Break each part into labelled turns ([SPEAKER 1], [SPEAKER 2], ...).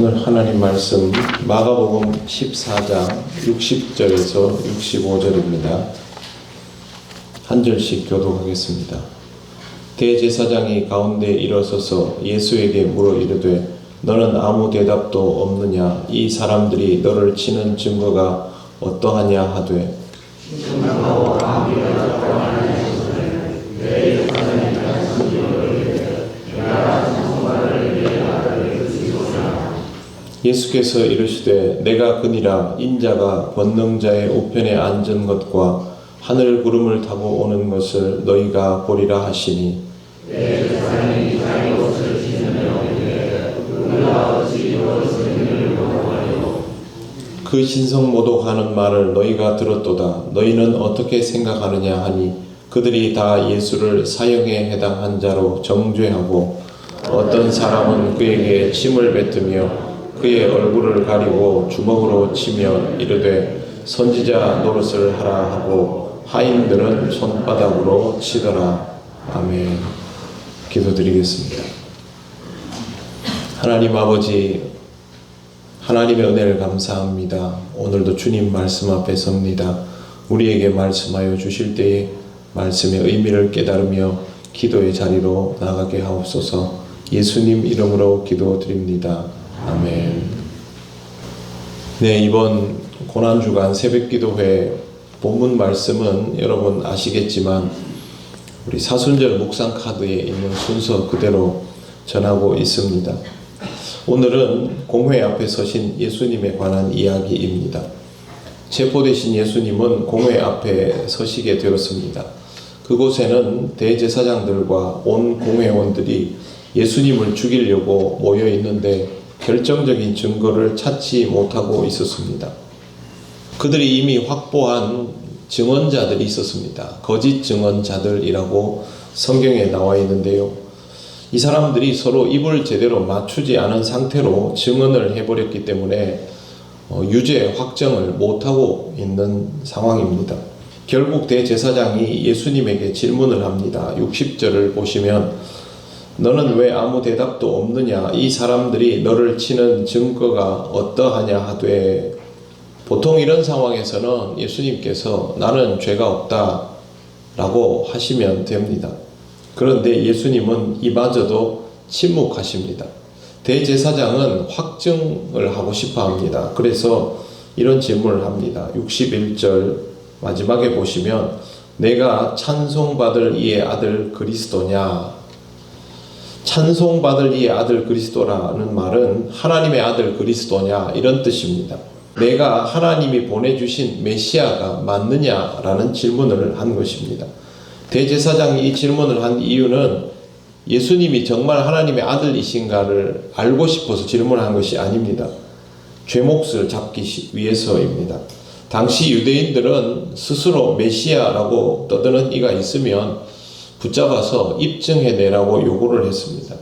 [SPEAKER 1] 오늘 하나님 말씀 마가복음 14장 60절에서 65절입니다. 한 절씩 교독하겠습니다. 대제사장이 가운데 일어서서 예수에게 물어 이르되 너는 아무 대답도 없느냐 이 사람들이 너를 치는 증거가 어떠하냐 하되 예수께서 이르시되 내가 그니라 인자가 권능자의 우편에 앉은 것과 하늘 구름을 타고 오는 것을 너희가 보리라 하시니. 그 신성 모독하는 말을 너희가 들었도다. 너희는 어떻게 생각하느냐 하니 그들이 다 예수를 사형에 해당한 자로 정죄하고 어떤 사람은 그에게 침을 뱉으며 그의 얼굴을 가리고 주먹으로 치며 이르되 선지자 노릇을 하라 하고 하인들은 손바닥으로 치더라 아멘 기도드리겠습니다 하나님 아버지 하나님의 은혜를 감사합니다. 오늘도 주님 말씀 앞에 섭니다. 우리에게 말씀하여 주실 때에 말씀의 의미를 깨달으며 기도의 자리로 나가게 하옵소서 예수님 이름으로 기도드립니다. 아멘. 네, 이번 고난주간 새벽기도회 본문 말씀은 여러분 아시겠지만 우리 사순절 묵상 카드에 있는 순서 그대로 전하고 있습니다. 오늘은 공회 앞에 서신 예수님에 관한 이야기입니다. 체포되신 예수님은 공회 앞에 서시게 되었습니다. 그곳에는 대제사장들과 온 공회원들이 예수님을 죽이려고 모여 있는데 결정적인 증거를 찾지 못하고 있었습니다. 그들이 이미 확보한 증언자들이 있었습니다. 거짓 증언자들이라고 성경에 나와 있는데요. 이 사람들이 서로 입을 제대로 맞추지 않은 상태로 증언을 해버렸기 때문에 어, 유죄 확정을 못하고 있는 상황입니다. 결국 대제사장이 예수님에게 질문을 합니다. 60절을 보시면 너는 왜 아무 대답도 없느냐? 이 사람들이 너를 치는 증거가 어떠하냐 하되 보통 이런 상황에서는 예수님께서 나는 죄가 없다 라고 하시면 됩니다. 그런데 예수님은 이마저도 침묵하십니다. 대제사장은 확증을 하고 싶어 합니다. 그래서 이런 질문을 합니다. 61절 마지막에 보시면 내가 찬송받을 이의 아들 그리스도냐? 찬송받을 이의 아들 그리스도라는 말은 하나님의 아들 그리스도냐? 이런 뜻입니다. 내가 하나님이 보내주신 메시아가 맞느냐라는 질문을 한 것입니다. 대제사장이 이 질문을 한 이유는 예수님이 정말 하나님의 아들이신가를 알고 싶어서 질문한 것이 아닙니다. 죄목을 잡기 위해서입니다. 당시 유대인들은 스스로 메시아라고 떠드는 이가 있으면 붙잡아서 입증해내라고 요구를 했습니다.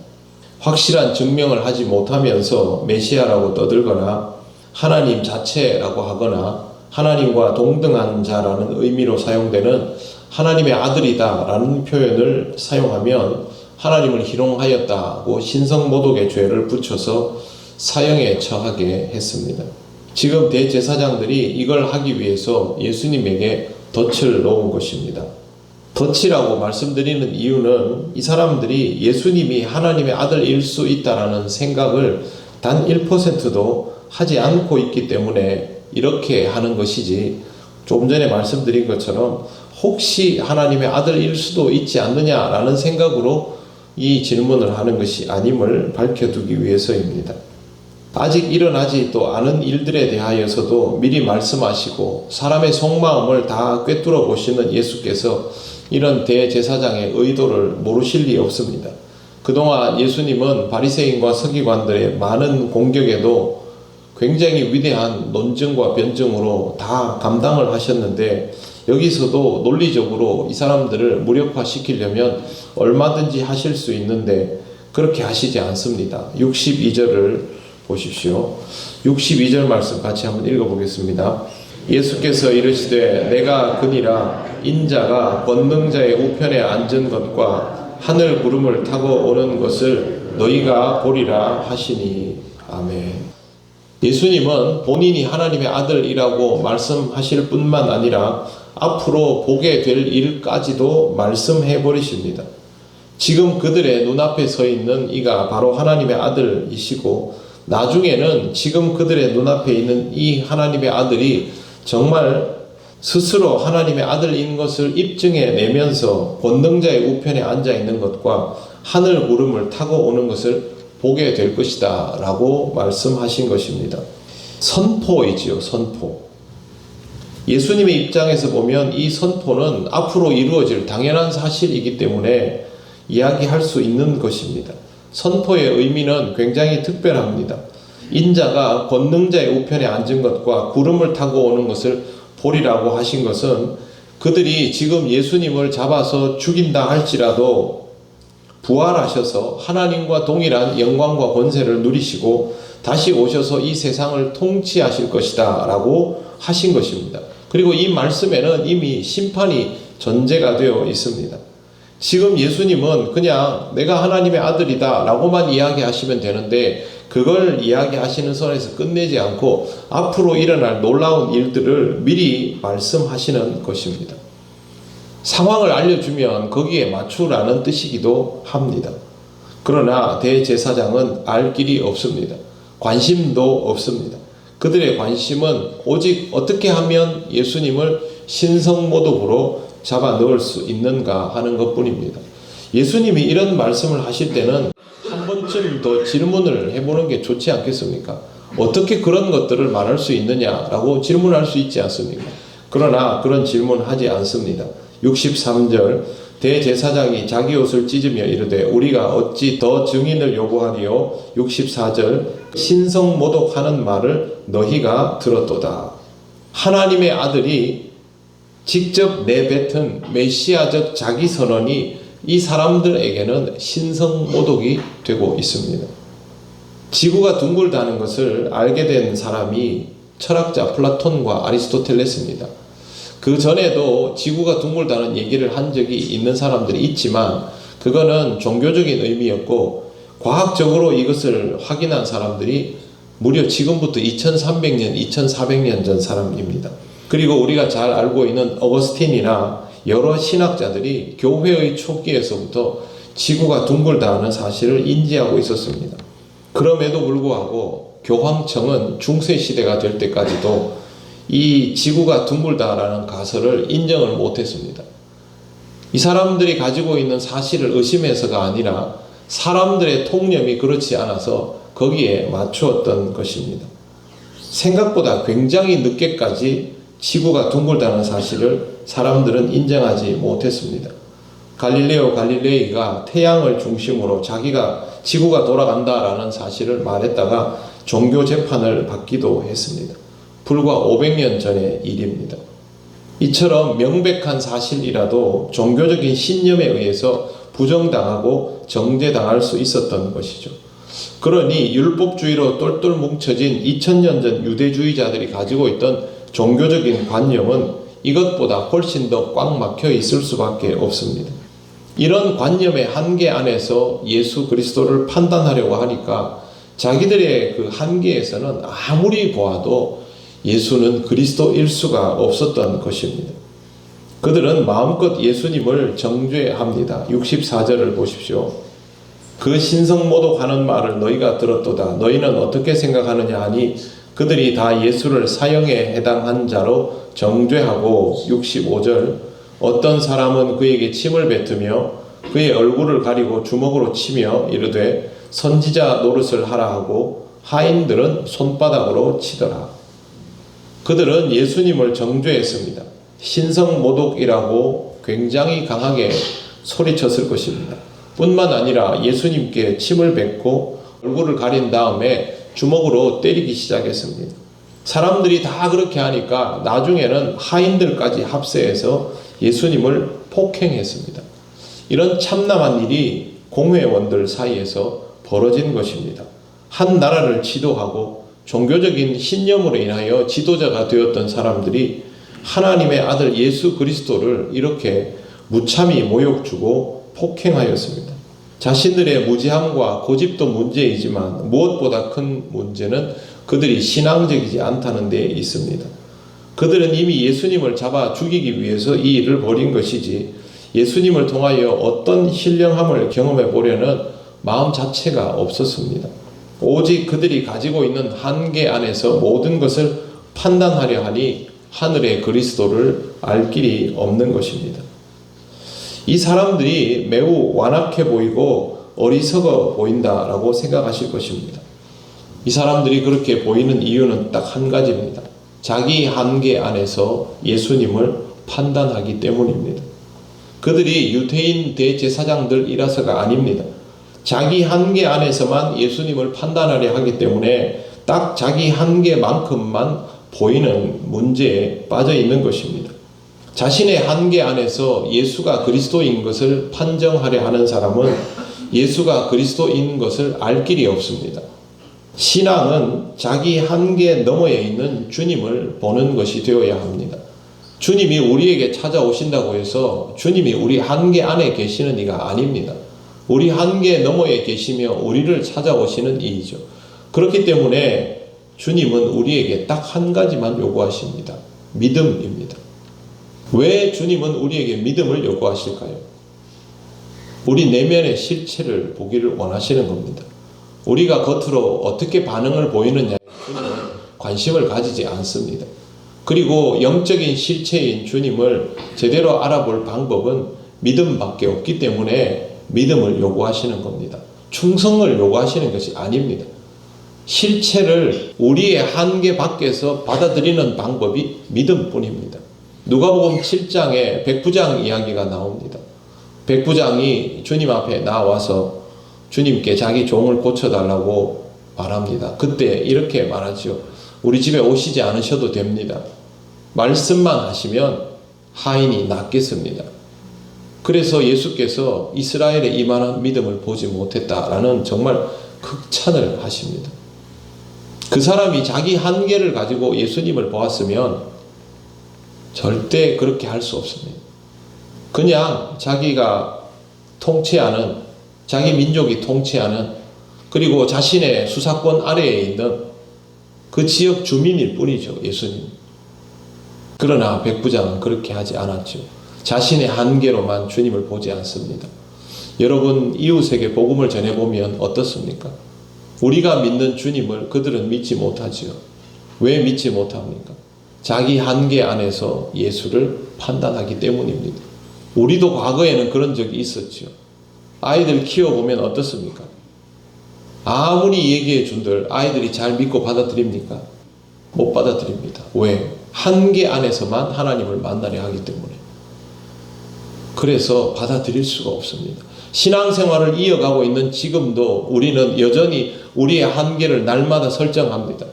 [SPEAKER 1] 확실한 증명을 하지 못하면서 메시아라고 떠들거나 하나님 자체라고 하거나 하나님과 동등한 자라는 의미로 사용되는 하나님의 아들이다라는 표현을 사용하면 하나님을 희롱하였다고 신성모독의 죄를 붙여서 사형에 처하게 했습니다. 지금 대제사장들이 이걸 하기 위해서 예수님에게 덫을 놓은 것입니다. 덫이라고 말씀드리는 이유는 이 사람들이 예수님이 하나님의 아들일 수 있다라는 생각을 단 1%도 하지 않고 있기 때문에 이렇게 하는 것이지 조금 전에 말씀드린 것처럼 혹시 하나님의 아들일 수도 있지 않느냐라는 생각으로 이 질문을 하는 것이 아님을 밝혀두기 위해서입니다. 아직 일어나지 또 않은 일들에 대하여서도 미리 말씀하시고 사람의 속마음을 다 꿰뚫어 보시는 예수께서 이런 대제사장의 의도를 모르실 리 없습니다. 그동안 예수님은 바리새인과 서기관들의 많은 공격에도 굉장히 위대한 논증과 변증으로 다 감당을 하셨는데 여기서도 논리적으로 이 사람들을 무력화시키려면 얼마든지 하실 수 있는데 그렇게 하시지 않습니다. 62절을 보십시오. 62절 말씀 같이 한번 읽어보겠습니다. 예수께서 이르시되 내가 그니라 인자가 권능자의 우편에 앉은 것과 하늘 구름을 타고 오는 것을 너희가 보리라 하시니 아멘. 예수님은 본인이 하나님의 아들이라고 말씀하실 뿐만 아니라 앞으로 보게 될 일까지도 말씀해 버리십니다. 지금 그들의 눈앞에 서 있는 이가 바로 하나님의 아들이시고 나중에는 지금 그들의 눈앞에 있는 이 하나님의 아들이 정말 스스로 하나님의 아들인 것을 입증해 내면서 권능자의 우편에 앉아 있는 것과 하늘 구름을 타고 오는 것을 보게 될 것이다 라고 말씀하신 것입니다. 선포이지요, 선포. 예수님의 입장에서 보면 이 선포는 앞으로 이루어질 당연한 사실이기 때문에 이야기할 수 있는 것입니다. 선포의 의미는 굉장히 특별합니다. 인자가 권능자의 우편에 앉은 것과 구름을 타고 오는 것을 보리라고 하신 것은 그들이 지금 예수님을 잡아서 죽인다 할지라도 부활하셔서 하나님과 동일한 영광과 권세를 누리시고 다시 오셔서 이 세상을 통치하실 것이다 라고 하신 것입니다. 그리고 이 말씀에는 이미 심판이 전제가 되어 있습니다. 지금 예수님은 그냥 내가 하나님의 아들이다 라고만 이야기하시면 되는데 그걸 이야기하시는 선에서 끝내지 않고 앞으로 일어날 놀라운 일들을 미리 말씀하시는 것입니다. 상황을 알려주면 거기에 맞추라는 뜻이기도 합니다. 그러나 대제사장은 알 길이 없습니다. 관심도 없습니다. 그들의 관심은 오직 어떻게 하면 예수님을 신성모독으로 잡아 넣을 수 있는가 하는 것 뿐입니다. 예수님이 이런 말씀을 하실 때는 한 번쯤 더 질문을 해보는 게 좋지 않겠습니까? 어떻게 그런 것들을 말할 수 있느냐라고 질문할 수 있지 않습니까? 그러나 그런 질문 하지 않습니다. 63절 대제사장이 자기 옷을 찢으며 이르되 우리가 어찌 더 증인을 요구하리요 64절 신성 모독하는 말을 너희가 들었도다 하나님의 아들이 직접 내뱉은 메시아적 자기 선언이 이 사람들에게는 신성 모독이 되고 있습니다. 지구가 둥글다는 것을 알게 된 사람이 철학자 플라톤과 아리스토텔레스입니다. 그 전에도 지구가 둥글다는 얘기를 한 적이 있는 사람들이 있지만 그거는 종교적인 의미였고 과학적으로 이것을 확인한 사람들이 무려 지금부터 2300년, 2400년 전 사람입니다. 그리고 우리가 잘 알고 있는 어거스틴이나 여러 신학자들이 교회의 초기에서부터 지구가 둥글다는 사실을 인지하고 있었습니다. 그럼에도 불구하고 교황청은 중세 시대가 될 때까지도 이 지구가 둥글다라는 가설을 인정을 못했습니다. 이 사람들이 가지고 있는 사실을 의심해서가 아니라 사람들의 통념이 그렇지 않아서 거기에 맞추었던 것입니다. 생각보다 굉장히 늦게까지 지구가 둥글다는 사실을 사람들은 인정하지 못했습니다. 갈릴레오 갈릴레이가 태양을 중심으로 자기가 지구가 돌아간다라는 사실을 말했다가 종교 재판을 받기도 했습니다. 불과 500년 전의 일입니다. 이처럼 명백한 사실이라도 종교적인 신념에 의해서 부정당하고 정죄당할 수 있었던 것이죠. 그러니 율법주의로 똘똘 뭉쳐진 2000년 전 유대주의자들이 가지고 있던 종교적인 관념은 이것보다 훨씬 더 꽉 막혀 있을 수밖에 없습니다. 이런 관념의 한계 안에서 예수 그리스도를 판단하려고 하니까 자기들의 그 한계에서는 아무리 보아도 예수는 그리스도일 수가 없었던 것입니다. 그들은 마음껏 예수님을 정죄합니다. 64절을 보십시오. 그 신성모독하는 말을 너희가 들었도다. 너희는 어떻게 생각하느냐 하니 그들이 다 예수를 사형에 해당한 자로 정죄하고 65절 어떤 사람은 그에게 침을 뱉으며 그의 얼굴을 가리고 주먹으로 치며 이르되 선지자 노릇을 하라 하고 하인들은 손바닥으로 치더라. 그들은 예수님을 정죄했습니다. 신성 모독이라고 굉장히 강하게 소리쳤을 것입니다. 뿐만 아니라 예수님께 침을 뱉고 얼굴을 가린 다음에 주먹으로 때리기 시작했습니다. 사람들이 다 그렇게 하니까 나중에는 하인들까지 합세해서 예수님을 폭행했습니다. 이런 참남한 일이 공회원들 사이에서 벌어진 것입니다. 한 나라를 지도하고 종교적인 신념으로 인하여 지도자가 되었던 사람들이 하나님의 아들 예수 그리스도를 이렇게 무참히 모욕 주고 폭행하였습니다. 자신들의 무지함과 고집도 문제이지만 무엇보다 큰 문제는 그들이 신앙적이지 않다는 데 있습니다. 그들은 이미 예수님을 잡아 죽이기 위해서 이 일을 벌인 것이지 예수님을 통하여 어떤 신령함을 경험해 보려는 마음 자체가 없었습니다. 오직 그들이 가지고 있는 한계 안에서 모든 것을 판단하려 하니 하늘의 그리스도를 알 길이 없는 것입니다. 이 사람들이 매우 완악해 보이고 어리석어 보인다라고 생각하실 것입니다. 이 사람들이 그렇게 보이는 이유는 딱 한 가지입니다. 자기 한계 안에서 예수님을 판단하기 때문입니다. 그들이 유태인 대제사장들이라서가 아닙니다. 자기 한계 안에서만 예수님을 판단하려 하기 때문에 딱 자기 한계만큼만 보이는 문제에 빠져 있는 것입니다. 자신의 한계 안에서 예수가 그리스도인 것을 판정하려 하는 사람은 예수가 그리스도인 것을 알 길이 없습니다. 신앙은 자기 한계 너머에 있는 주님을 보는 것이 되어야 합니다. 주님이 우리에게 찾아오신다고 해서 주님이 우리 한계 안에 계시는 이가 아닙니다. 우리 한계 너머에 계시며 우리를 찾아오시는 이이죠. 그렇기 때문에 주님은 우리에게 딱 한 가지만 요구하십니다. 믿음입니다. 왜 주님은 우리에게 믿음을 요구하실까요? 우리 내면의 실체를 보기를 원하시는 겁니다. 우리가 겉으로 어떻게 반응을 보이느냐에 관심을 가지지 않습니다. 그리고 영적인 실체인 주님을 제대로 알아볼 방법은 믿음밖에 없기 때문에 믿음을 요구하시는 겁니다. 충성을 요구하시는 것이 아닙니다. 실체를 우리의 한계 밖에서 받아들이는 방법이 믿음뿐입니다. 누가복음 7장에 백부장 이야기가 나옵니다. 백부장이 주님 앞에 나와서 주님께 자기 종을 고쳐달라고 말합니다. 그때 이렇게 말하죠. 우리 집에 오시지 않으셔도 됩니다. 말씀만 하시면 하인이 낫겠습니다. 그래서 예수께서 이스라엘의 이만한 믿음을 보지 못했다라는 정말 극찬을 하십니다. 그 사람이 자기 한계를 가지고 예수님을 보았으면 절대 그렇게 할 수 없습니다. 그냥 자기가 통치하는 자기 민족이 통치하는 그리고 자신의 수사권 아래에 있는 그 지역 주민일 뿐이죠. 예수님. 그러나 백부장은 그렇게 하지 않았죠. 자신의 한계로만 주님을 보지 않습니다. 여러분 이웃에게 복음을 전해보면 어떻습니까? 우리가 믿는 주님을 그들은 믿지 못하지요. 왜 믿지 못합니까? 자기 한계 안에서 예수를 판단하기 때문입니다. 우리도 과거에는 그런 적이 있었죠. 아이들 키워보면 어떻습니까? 아무리 얘기해 준들 아이들이 잘 믿고 받아들입니까? 못 받아들입니다. 왜? 한계 안에서만 하나님을 만나려 하기 때문에. 그래서 받아들일 수가 없습니다. 신앙생활을 이어가고 있는 지금도 우리는 여전히 우리의 한계를 날마다 설정합니다.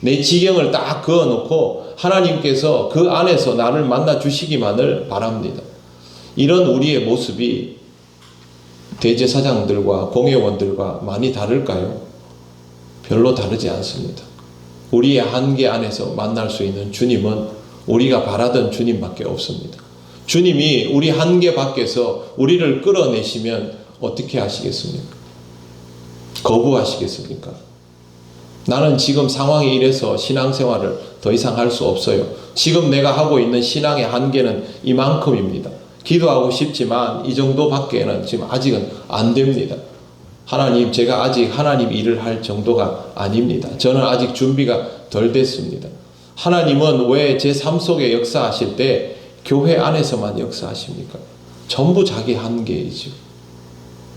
[SPEAKER 1] 내 지경을 딱 그어놓고 하나님께서 그 안에서 나를 만나 주시기만을 바랍니다. 이런 우리의 모습이 대제사장들과 공회원들과 많이 다를까요? 별로 다르지 않습니다. 우리의 한계 안에서 만날 수 있는 주님은 우리가 바라던 주님밖에 없습니다. 주님이 우리 한계 밖에서 우리를 끌어내시면 어떻게 하시겠습니까? 거부하시겠습니까? 나는 지금 상황이 이래서 신앙생활을 더 이상 할 수 없어요. 지금 내가 하고 있는 신앙의 한계는 이만큼입니다. 기도하고 싶지만 이 정도밖에는 지금 아직은 안 됩니다. 하나님, 제가 아직 하나님 일을 할 정도가 아닙니다. 저는 아직 준비가 덜 됐습니다. 하나님은 왜 제 삶 속에 역사하실 때 교회 안에서만 역사하십니까? 전부 자기 한계이죠.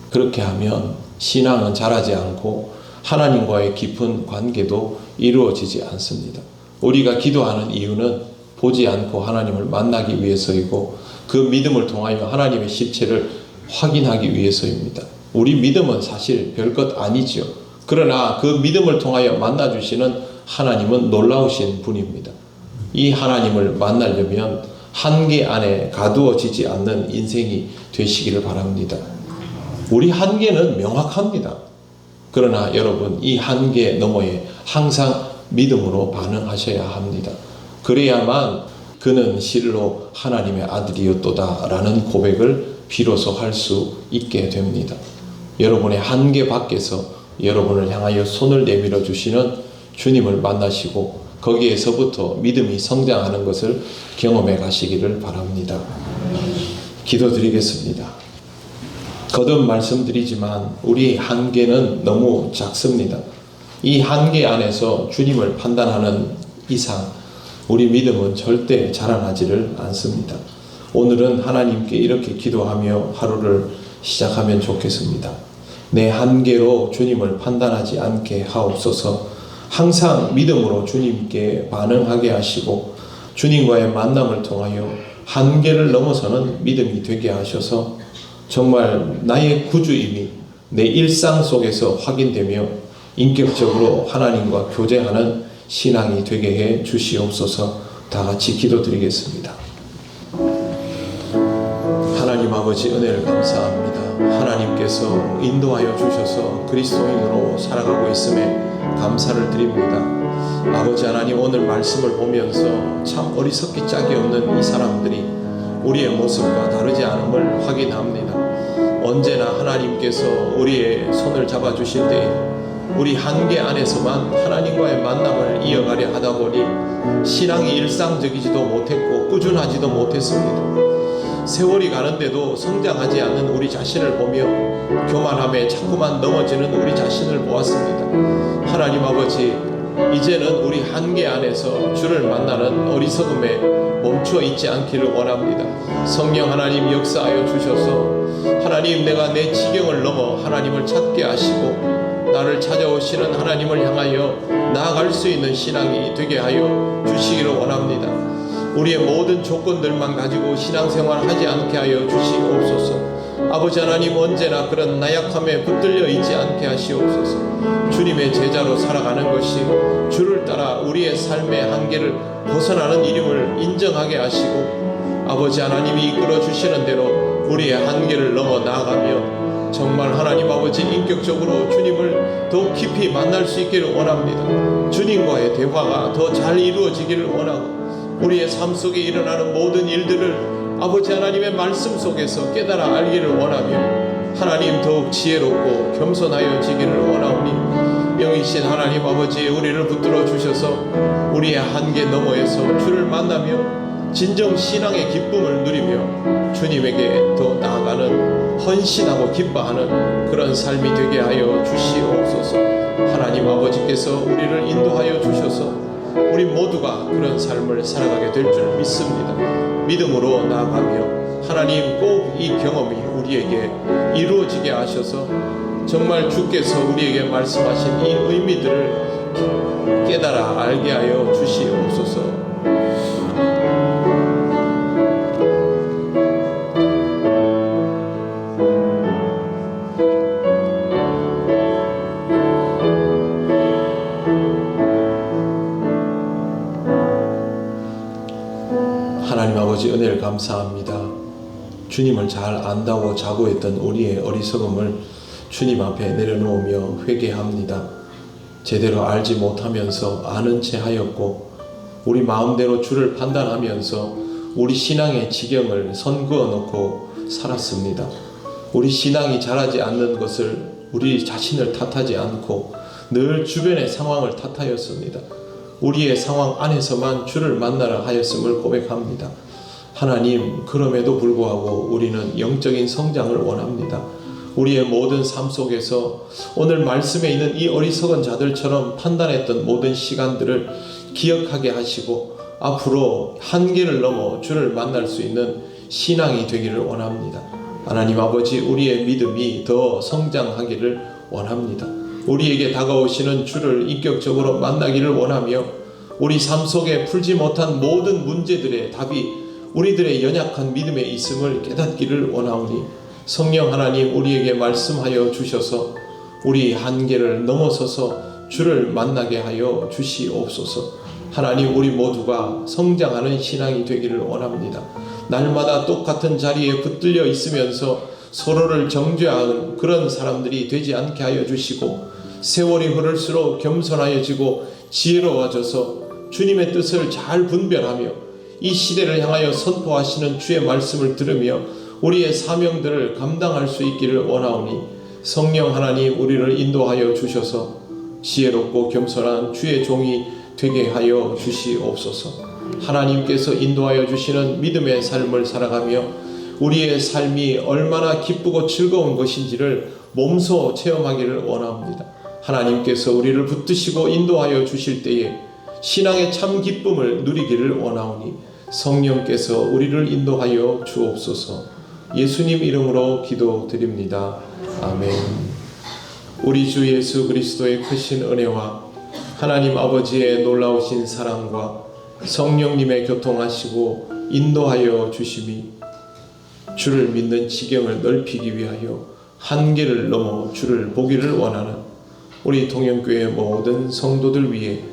[SPEAKER 1] 그렇게 하면 신앙은 자라지 않고 하나님과의 깊은 관계도 이루어지지 않습니다. 우리가 기도하는 이유는 보지 않고 하나님을 만나기 위해서이고 그 믿음을 통하여 하나님의 실체를 확인하기 위해서입니다. 우리 믿음은 사실 별것 아니지요. 그러나 그 믿음을 통하여 만나주시는 하나님은 놀라우신 분입니다. 이 하나님을 만나려면 한계 안에 가두어지지 않는 인생이 되시기를 바랍니다. 우리 한계는 명확합니다. 그러나 여러분, 이 한계 너머에 항상 믿음으로 반응하셔야 합니다. 그래야만 그는 실로 하나님의 아들이었도다 라는 고백을 비로소 할 수 있게 됩니다. 여러분의 한계 밖에서 여러분을 향하여 손을 내밀어 주시는 주님을 만나시고 거기에서부터 믿음이 성장하는 것을 경험해 가시기를 바랍니다. 기도드리겠습니다. 거듭 말씀드리지만 우리 한계는 너무 작습니다. 이 한계 안에서 주님을 판단하는 이상 우리 믿음은 절대 자라나지를 않습니다. 오늘은 하나님께 이렇게 기도하며 하루를 시작하면 좋겠습니다. 내 한계로 주님을 판단하지 않게 하옵소서 항상 믿음으로 주님께 반응하게 하시고 주님과의 만남을 통하여 한계를 넘어서는 믿음이 되게 하셔서 정말 나의 구주임이 내 일상 속에서 확인되며 인격적으로 하나님과 교제하는 신앙이 되게 해 주시옵소서 다 같이 기도드리겠습니다. 하나님 아버지 은혜를 감사합니다. 하나님께서 인도하여 주셔서 그리스도인으로 살아가고 있음에 감사를 드립니다. 아버지 하나님 오늘 말씀을 보면서 참 어리석기 짝이 없는 이 사람들이 우리의 모습과 다르지 않음을 확인합니다. 언제나 하나님께서 우리의 손을 잡아 주실 때 우리 한계 안에서만 하나님과의 만남을 이어가려 하다 보니 신앙이 일상적이지도 못했고 꾸준하지도 못했습니다. 세월이 가는데도 성장하지 않는 우리 자신을 보며 교만함에 자꾸만 넘어지는 우리 자신을 보았습니다. 하나님 아버지, 이제는 우리 한계 안에서 주를 만나는 어리석음에 멈추어 있지 않기를 원합니다. 성령 하나님 역사하여 주셔서 하나님 내가 내 지경을 넘어 하나님을 찾게 하시고 나를 찾아오시는 하나님을 향하여 나아갈 수 있는 신앙이 되게 하여 주시기를 원합니다. 우리의 모든 조건들만 가지고 신앙생활 하지 않게 하여 주시옵소서. 아버지 하나님 언제나 그런 나약함에 붙들려 있지 않게 하시옵소서. 주님의 제자로 살아가는 것이 주를 따라 우리의 삶의 한계를 벗어나는 일임을 인정하게 하시고 아버지 하나님이 이끌어 주시는 대로 우리의 한계를 넘어 나아가며 정말 하나님 아버지 인격적으로 주님을 더 깊이 만날 수 있기를 원합니다. 주님과의 대화가 더 잘 이루어지기를 원하고 우리의 삶 속에 일어나는 모든 일들을 아버지 하나님의 말씀 속에서 깨달아 알기를 원하며 하나님 더욱 지혜롭고 겸손하여 지기를 원하오니 영이신 하나님 아버지 우리를 붙들어 주셔서 우리의 한계 너머에서 주를 만나며 진정 신앙의 기쁨을 누리며 주님에게 더 나아가는 헌신하고 기뻐하는 그런 삶이 되게 하여 주시옵소서. 하나님 아버지께서 우리를 인도하여 주셔서 우리 모두가 그런 삶을 살아가게 될 줄 믿습니다. 믿음으로 나아가며 하나님 꼭 이 경험이 우리에게 이루어지게 하셔서 정말 주께서 우리에게 말씀하신 이 의미들을 깨달아 알게 하여 주시옵소서. 감사합니다. 주님을 잘 안다고 자고했던 우리의 어리석음을 주님 앞에 내려놓으며 회개합니다. 제대로 알지 못하면서 아는 채 하였고 우리 마음대로 주를 판단하면서 우리 신앙의 지경을 선그어 놓고 살았습니다. 우리 신앙이 자라지 않는 것을 우리 자신을 탓하지 않고 늘 주변의 상황을 탓하였습니다. 우리의 상황 안에서만 주를 만나라 하였음을 고백합니다. 하나님, 그럼에도 불구하고 우리는 영적인 성장을 원합니다. 우리의 모든 삶 속에서 오늘 말씀에 있는 이 어리석은 자들처럼 판단했던 모든 시간들을 기억하게 하시고 앞으로 한계를 넘어 주를 만날 수 있는 신앙이 되기를 원합니다. 하나님 아버지, 우리의 믿음이 더 성장하기를 원합니다. 우리에게 다가오시는 주를 인격적으로 만나기를 원하며 우리 삶 속에 풀지 못한 모든 문제들의 답이 우리들의 연약한 믿음에 있음을 깨닫기를 원하오니 성령 하나님 우리에게 말씀하여 주셔서 우리 한계를 넘어서서 주를 만나게 하여 주시옵소서. 하나님 우리 모두가 성장하는 신앙이 되기를 원합니다. 날마다 똑같은 자리에 붙들려 있으면서 서로를 정죄하는 그런 사람들이 되지 않게 하여 주시고 세월이 흐를수록 겸손하여지고 지혜로워져서 주님의 뜻을 잘 분별하며 이 시대를 향하여 선포하시는 주의 말씀을 들으며 우리의 사명들을 감당할 수 있기를 원하오니 성령 하나님 우리를 인도하여 주셔서 지혜롭고 겸손한 주의 종이 되게 하여 주시옵소서. 하나님께서 인도하여 주시는 믿음의 삶을 살아가며 우리의 삶이 얼마나 기쁘고 즐거운 것인지를 몸소 체험하기를 원합니다. 하나님께서 우리를 붙드시고 인도하여 주실 때에 신앙의 참 기쁨을 누리기를 원하오니 성령께서 우리를 인도하여 주옵소서. 예수님 이름으로 기도드립니다. 아멘. 우리 주 예수 그리스도의 크신 은혜와 하나님 아버지의 놀라우신 사랑과 성령님의 교통하시고 인도하여 주심이 주를 믿는 지경을 넓히기 위하여 한계를 넘어 주를 보기를 원하는 우리 동영교회 모든 성도들 위해